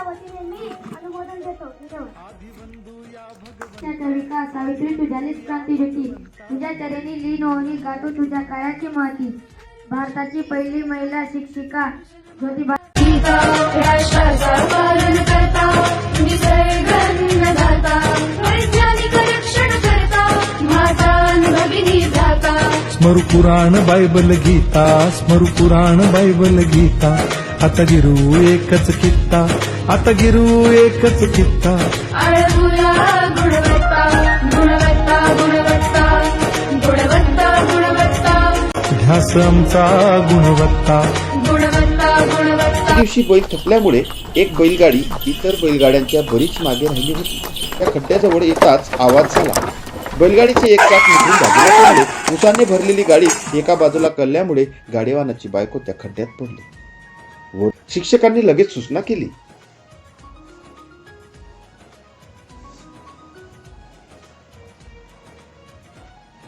शिक्षकांच्या वतीने मी अनुमोदन देतो. धन्यवाद त्या कविका सावित्री तुझ्यालीच क्रांती ज्योती तुझ्या चरणी लीन होणी गाठू तुझ्या कायाची महती भारताची पहिली महिला शिक्षिका ज्योतिबा स्मरु पुराण बायबल गीता स्मरु पुराण बायबल गीता. आता गिरू एकच कित्ता आता गिरू एकच कित्ता. आळमुला गुणवत्ता गुणवत्ता गुणवत्ता गुणवत्ता गुणवत्ता. ध्यास आमचा गुणवत्ता. गुणवत्ता गुणवत्ता. दिवशी बैल थकल्यामुळे एक बैलगाडी इतर बैलगाड्यांच्या बरीच मागे राहिली होती. त्या खड्ड्याजवळ येताच आवाज झाला. बैलगाडीचे एक चाक निघून बाजूला पडले. उसाने भरलेली गाडी एका बाजूला कळल्यामुळे गाडीवानाची बायको त्या खड्ड्यात पडली. व शिक्षकांनी लगेच सूचना केली.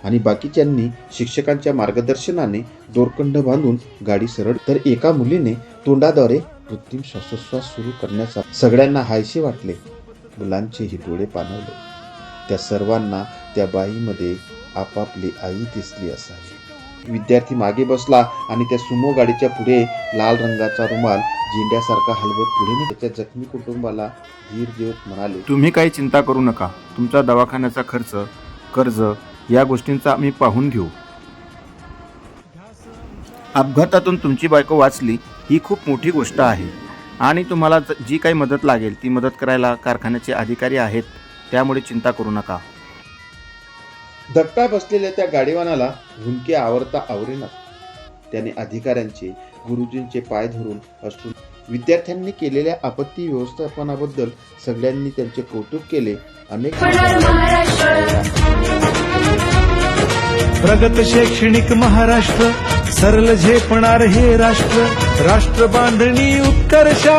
आणि बाकीच्यांनी शिक्षकांच्या मार्गदर्शनाने दोरखंड बांधून गाडी सरळ तर एका मुलीने तोंडाद्वारे कृत्रिम श्वासोच्छ्वास सुरू करण्याचा सगळ्यांना हायसे वाटले. मुलांचेही डोळे पाणवले. त्या सर्वांना त्या बाईमध्ये आपापली आई दिसली असावी. विद्यार्थी मागे बसला आणि त्या सुमो गाडीच्या पुढे लाल रंगाचा रुमाल झेंड्यासारखा हलवत पुढे त्याच्या जखमी कुटुंबाला धीर देत म्हणाले तुम्ही काही चिंता करू नका. तुमचा दवाखान्याचा खर्च कर्ज या गोष्टींचा आम्ही पाहून घेऊ. अपघातातून तुमची बायको वाचली ही खूप मोठी गोष्ट आहे. आणि तुम्हाला ज- जी काही मदत लागेल ती मदत करायला कारखान्याचे अधिकारी आहेत त्यामुळे चिंता करू नका. धक्का बसलेल्या त्या गाडीवानाला हुंके आवरता आवरेना. त्याने अधिकाऱ्यांचे गुरुजींचे पाय धरून असून विद्यार्थ्यांनी केलेल्या आपत्ती व्यवस्थापनाबद्दल सगळ्यांनी त्यांचे कौतुक केले. अनेक प्रगत शैक्षणिक महाराष्ट्र सरल झेपणार हे राष्ट्र राष्ट्र बांधणी उत्कर्षा